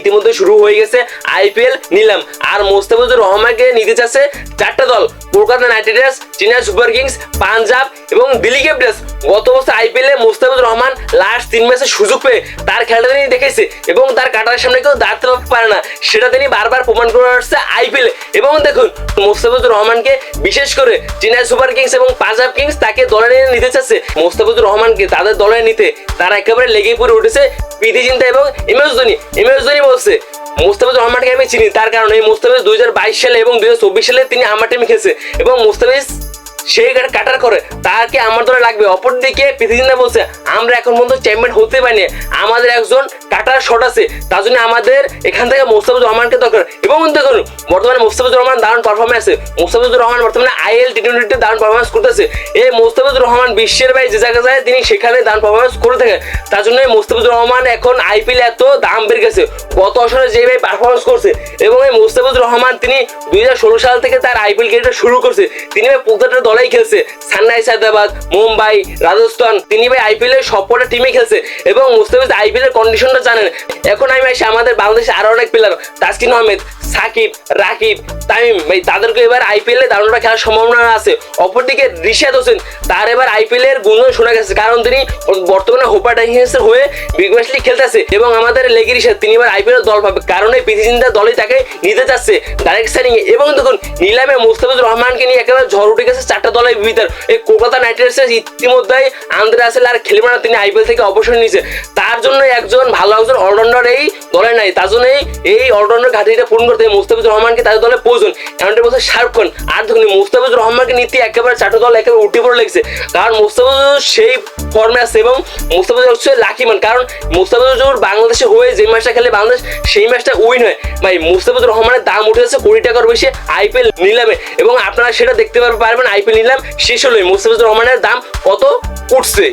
ইতিমধ্যে শুরু হয়ে গেছে আইপিএল নিলাম। আর মোস্তাফিজুর রহমানকে নিতে চাচ্ছে চারটা দল। Kolkata Knight Riders Chennai Super Kings, Punjab এবং দিল্লি ক্যাপিটালস গত বছর আইপিএলে মোস্তাফিজুর রহমান লাস্ট তিন ম্যাচে সুযোগ পেয়ে তার খেলাটা তিনি দেখেছে এবং তার কাটার সামনে কেউ দাঁড়াতে পারে না। সেটা তিনি বারবার প্রমাণ করে আসছে আইপিএল। এবং দেখুন, মোস্তাফিজুর রহমানকে বিশেষ করে চেন্নাই সুপার কিংস এবং পাঞ্জাব কিংস তাকে দলে নিয়ে নিতে চাচ্ছে। মোস্তাফিজুর রহমানকে তাদের দলে নিতে তারা একেবারে লেগে পড়ে উঠেছে। প্রীতি চিন্তা এবং M S Dhoni. M S Dhoni বলছে মোস্তাফিজুর রহমানকে আমি চিনি, তার কারণে এই মোস্তাফিজ দুই হাজার বাইশ সালে এবং দুই হাজার চব্বিশ সালে তিনি আমার টিমে খেলছে এবং মোস্তাফিজ সেই কাটার করে তাকে আমার দলে লাগবে। অপরদিকে পৃথিবীন্দা বলছে, আমরা এখন পর্যন্ত চ্যাম্পিয়ন হতে পারিনি। আমাদের একজন কাটার শট আছে। তার জন্য আমাদের এখান থেকে মোস্তাফিজুর রহমানকে দরকার। এবং দেখুন, বর্তমানে মোস্তাফিজুর রহমান দারুণ পারফরমেন্স আছে। মোস্তাফিজুর রহমান বর্তমানে আইএল টি টোয়েন্টিতে দারুণ পারফরমেন্স করতেছে। এই মোস্তাফিজুর রহমান বিশ্বের বাইরে যে জায়গায় যায়, তিনি সেখানে দারুণ পারফরমেন্স করে থাকেন তার জন্য মোস্তাফিজুর রহমান এখন আইপিএল এত দাম বেড়ে গেছে। গত বছরে ভাই পারফরমেন্স করছে এবং এই মোস্তাফিজুর রহমান তিনি দুই হাজার ষোলো সাল থেকে তার আইপিএল ক্রিকেটটা শুরু করছে। তিনি ভাই প্রত্যেকটা দলেই খেলছে। সানরাইজ হায়দ্রাবাদ মুম্বাই, রাজস্থান, তিনি ভাই আইপিএলের সবকটা টিমে খেলছে এবং মুস্তাফিজ আইপিএলের কন্ডিশনটা জানেন। এখন আমি আসি আমাদের বাংলাদেশে আরও অনেক প্লেয়ার তাসকিন আহমেদ, সাকিব, রাকিব তামিম ভাই, তাদেরকে এবার আইপিএল এ দারুণটা খেলার সম্ভাবনা আছে। অপরদিকে রিশাদ হোসেন, তার এবার আইপিএল এর গুঞ্জন শোনা গেছে, কারণ তিনি বর্তমানে হোপা টাইগার্সের হয়ে বিগ ব্যাশ লিগ খেলতেছে এবং আমাদের লেগি রিশাদ তিনি এবার আইপিএল দল পাবে। কারণ এই পৃথিবীর দলই তাকে নিতে চাচ্ছে ডাইরেক্ট সাইনিং এবং দেখুন নিলামে মুস্তাফিজুর রহমানকে নিয়ে একেবারে ঝড় উঠে গেছে চারটা দলের ভিতর। এই কলকাতা নাইট রাইডার্স ইতিমধ্যেই আন্দ্রে আসেল আর খেলবে না তিনি আইপিএল থেকে অবসর নিয়েছে। তার জন্য একজন ভালো একজন অলরাউন্ডার এই দলে নাই। তার জন্য এই- অলরাউন্ডার ঘাটিটা পূরণ করতে মুস্তাফিজুর রহমানকে তাদের দলে প্রয়োজন। এমনটা বলছে শাহরুখ খান। আর এই মুস্তাফিজুর রহমানকে নিতে একেবারে চারটা দল একেবারে উঠে পড়ে লেগেছে। কারণ মুস্তাফিজুর সেই ফর্মে আছে এবং মুস্তাফিজুর হচ্ছে লাকি মান কারণ মুস্তাফিজুর বাংলাদেশে হয়ে যে ম্যাচটা খেলে বাংলাদেশ সেই ম্যাচটা উইন হয়। ভাই, মুস্তাফিজুর রহমানের দাম উঠে যাচ্ছে কোটি টাকার বেশি। আইপিএল নিলামে এবং আপনারা সেটা দেখতে পারবেন আইপিএল নিলাম শেষ হলোই মুস্তাফিজুর রহমানের দাম কত উঠছে?